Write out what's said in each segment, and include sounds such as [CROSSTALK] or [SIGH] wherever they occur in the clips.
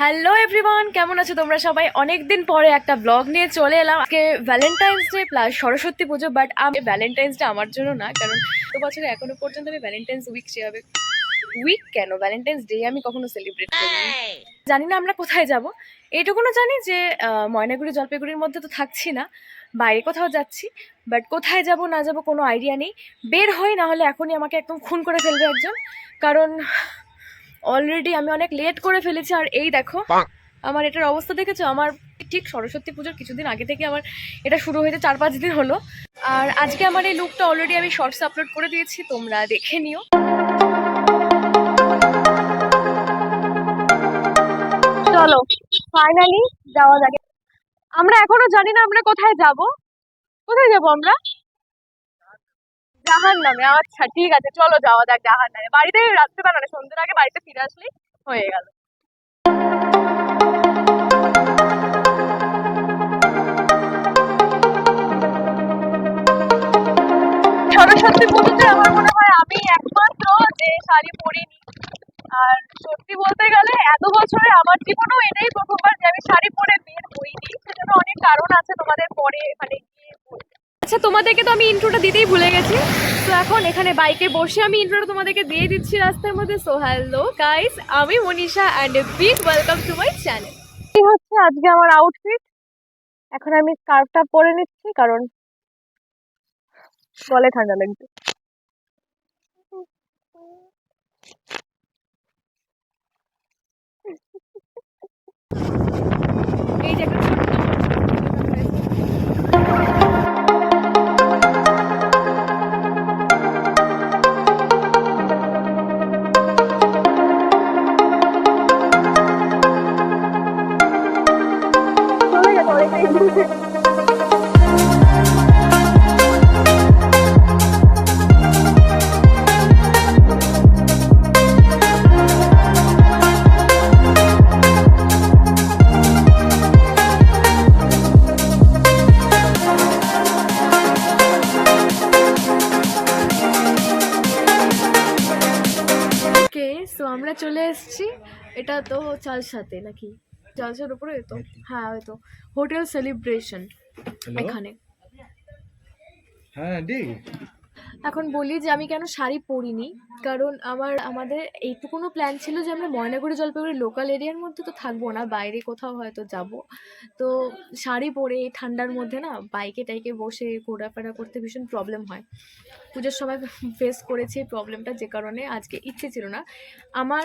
Hello everyone কেমন আছো তোমরা সবাই? অনেকদিন পরে একটা ব্লগ নিয়ে চলে এলাম। আজকে Valentine's day plus Saraswati Puja but আমি ভ্যালেন্টাইন্স ডে আমার জন্য না কারণ তো বছরে এখনও পর্যন্ত আমি ভ্যালেন্টাইন্স উইক সেভাবে উইক কেন? ভ্যালেন্টাইন্স ডে আমি কখনো সেলিব্রেট করিনি। জানি না আমরা কোথায় যাব। এইটুকুনো জানি যে ময়নাগুড়ি জলপাইগুড়ির মধ্যে তো থাকছি না বাইরে কোথাও যাচ্ছি বাট কোথায় যাব না যাব কোনো আইডিয়া নেই। বের হই না হলে এখনই আমাকে একদম খুন করে ফেলবে একজন। কারণ অলরেডি আমি অনেক লেট করে ফেলেছি আর এই দেখো আমার এটার অবস্থা দেখেছ? আমার ঠিক সরস্বতী পুজোর কিছুদিন আগে থেকে আমার এটা শুরু হয়েছে চার পাঁচ দিন হলো। আর আজকে আমার এই লুকটা অলরেডি আমি শর্টস আপলোড করে দিয়েছি তোমরা দেখে নিও। চলো ফাইনালি যাওয়া যাবে আমরা এখনও জানি না আমরা কোথায় যাব। কোথায় যাব আমরা? জাহান নামে আচ্ছা ঠিক আছে, চলো যাওয়া যাক জাহান নামে বাড়িতে রাত্রেবেলা না সন্ধ্যের আগে বাড়িতে ফিরে আসলেই হয়ে গেল সরস্বতী পুজোতে আমার মনে হয় আমি একমাত্র যে শাড়ি পরিনি আর সত্যি বলতে গেলে, এত বছরে আমার জীবনেও এটাই প্রথমবার যে আমি শাড়ি পরে বের হইনি, সেজন্য অনেক কারণ আছে তোমাদের পরে মানে। আচ্ছা তোমাদেরকে তো আমি ইন্ট্রোটা দিতেই ভুলে গেছি। তো এখন এখানে বাইকে বসে আমি ইন্ট্রোটা তোমাদেরকে দিয়ে দিচ্ছি রাস্তার মধ্যে। সো হ্যালো গাইস আমি Manisha and a big welcome to my channel কি হচ্ছে আজকে আমার আউটফিট এখন আমি স্কার্ফটা পরে নিচ্ছি, কারণ গলে ঠান্ডা লাগছে আমরা চলে এসেছি। এটা তো চালসাতে নাকি? চালসার উপরে তো হ্যাঁ ওই তো হোটেল সেলিব্রেশন এখানে হ্যাঁ আন্টি এখন বলি যে আমি কেন শাড়ি পরিনি, কারণ আমার, আমাদের এইটুকুনো প্ল্যান ছিল যে আমরা ময়নাগুড়ি জলপাইগুড়ি লোকাল এরিয়ার মধ্যে তো থাকব না, বাইরে কোথাও হয়তো যাব। তো শাড়ি পরে এই ঠান্ডার মধ্যে না বাইকে টাইকে বসে ঘোরাফেরা করতে ভীষণ প্রবলেম হয়। পুজোর সময় ফেস করেছি এই প্রবলেমটা যে কারণে আজকে ইচ্ছে ছিল না। আমার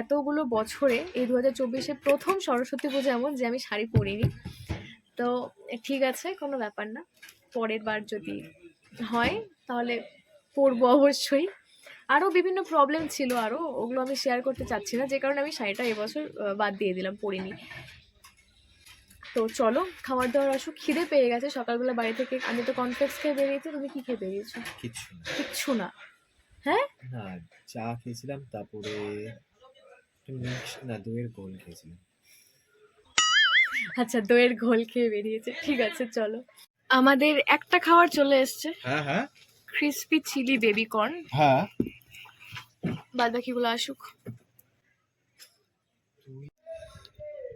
এতগুলো বছরে এই দু হাজার চব্বিশে প্রথম সরস্বতী পুজো এমন যে আমি শাড়ি পরিনি। তো ঠিক আছে, কোনো ব্যাপার না। পরের বার যদি হয় তাহলে পরবো অবশ্যই। আরও বিভিন্ন প্রবলেম ছিল আরও ওগুলো আমি শেয়ার করতে চাচ্ছি না যে কারণে আমি শাড়িটা এবছর বাদ দিয়ে দিলাম পরিনি। তো চলো খাবার দাবার আসুক খিদে পেয়ে গেছে সকালবেলা বাড়ি থেকে আমি তো কনফ্লেক্স খেয়ে বেরিয়েছি তুমি কি খেয়ে বেরিয়েছো? কিছু কিচ্ছু না। হ্যাঁ? না চা খেয়েছিলাম তারপরে না দইয়ের গোল খেয়েছিলাম। আচ্ছা দইয়ের ঘোল খেয়ে বেরিয়েছে ঠিক আছে চলো। আমাদের একটা খাবার চলে এসছে। হ্যাঁ হ্যাঁ। ক্রিসপি চিলি বেবি কর্ন হ্যাঁ। বাদ বাকিগুলো আসুক।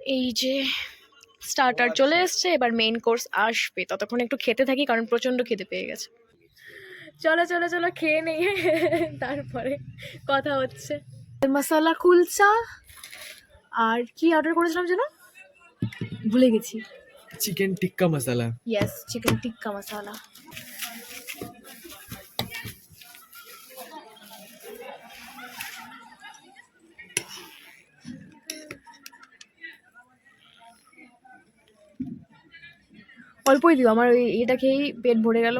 এই যে স্টার্টার চলে এসছে এবার মেইন কোর্স আসবে। ততক্ষণ একটু খেতে থাকি কারণ প্রচণ্ড খেতে পেয়ে গেছে। চলো চলো চলো খেয়ে নেই। [LAUGHS] তারপরে কথা হচ্ছে। মশলা কুলচা। আর কি অর্ডার করেছিলাম যেন? ভুলে গেছি। Chicken tikka masala. Yes chicken tikka masala. অল্পই দিও, আমার ওই এটা খেয়েই পেট ভরে গেল।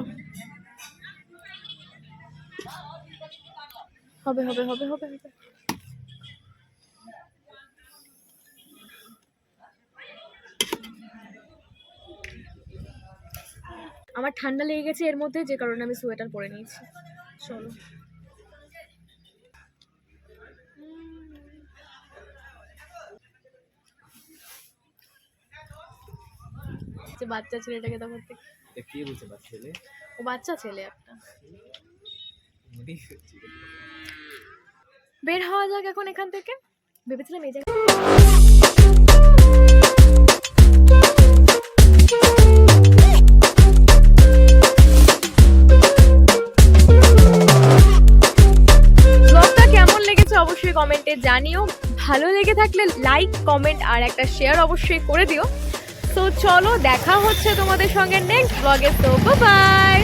হবে হবে হবে হবে হবে। আমার ঠান্ডা লেগে গেছে, এর মধ্যে যে কারণে আমি সোয়েটার পরে নিয়েছি। চলো। বাচ্চা ছেলেটাকে তখন থেকে। বলছে বাচ্চা ছেলে? ও বাচ্চা ছেলে একটা। বের হওয়া যাক এখন এখান থেকে। ভেবেছিলাম এই জায়গা অবশ্যই কমেন্টে জানিও। ভালো লেগে থাকলে লাইক কমেন্ট আর একটা শেয়ার অবশ্যই করে দিও। তো চলো দেখা হচ্ছে তোমাদের সঙ্গে নেক্সট ব্লগে তো বাই